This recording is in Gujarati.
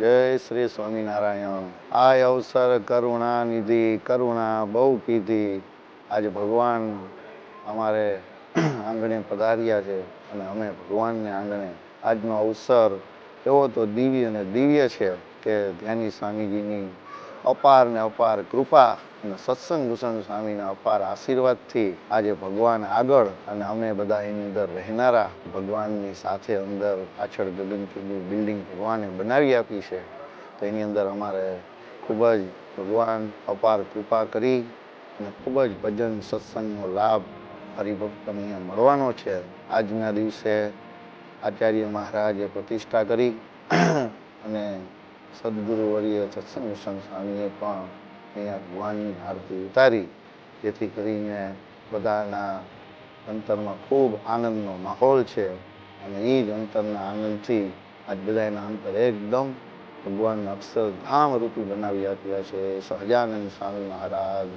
જય શ્રી સ્વામિનારાયણ. આ અવસર કરુણા નિધિ, કરુણા બહુ કીધી આજે ભગવાન અમારે આંગણે પધાર્યા છે અને અમે ભગવાનને આંગણે આજનો અવસર એવો તો દિવ્ય અને દિવ્ય છે કે ધ્યાની સ્વામીજીની અપાર ને અપાર કૃપા અને સત્સંગ ભૂષણ સ્વામીના અપાર આશીર્વાદથી આજે ભગવાન આગળ અને અમે બધા એની અંદર રહેનારા ભગવાનની સાથે અંદર પાછળ ગગનચુંબી બિલ્ડિંગ ભગવાને બનાવી આપી છે. તો એની અંદર અમારે ખૂબ જ ભગવાન અપાર કૃપા કરી અને ખૂબ જ ભજન સત્સંગનો લાભ હરિભક્તને મળવાનો છે. આજના દિવસે આચાર્ય મહારાજે પ્રતિષ્ઠા કરી સદગુરુ વર્ય સત્સંગ સંસ્થાનીએ પણ અહીંયા ભગવાનની આરતી ઉતારી, જેથી કરીને બધાના અંતરમાં ખૂબ આનંદનો માહોલ છે અને એ જ અંતરના આનંદથી આજ બધાના અંતર એકદમ ભગવાનના અક્ષરધામ રૂપી બનાવી આપ્યા છે. સહજાનંદ સ્વામી મહારાજ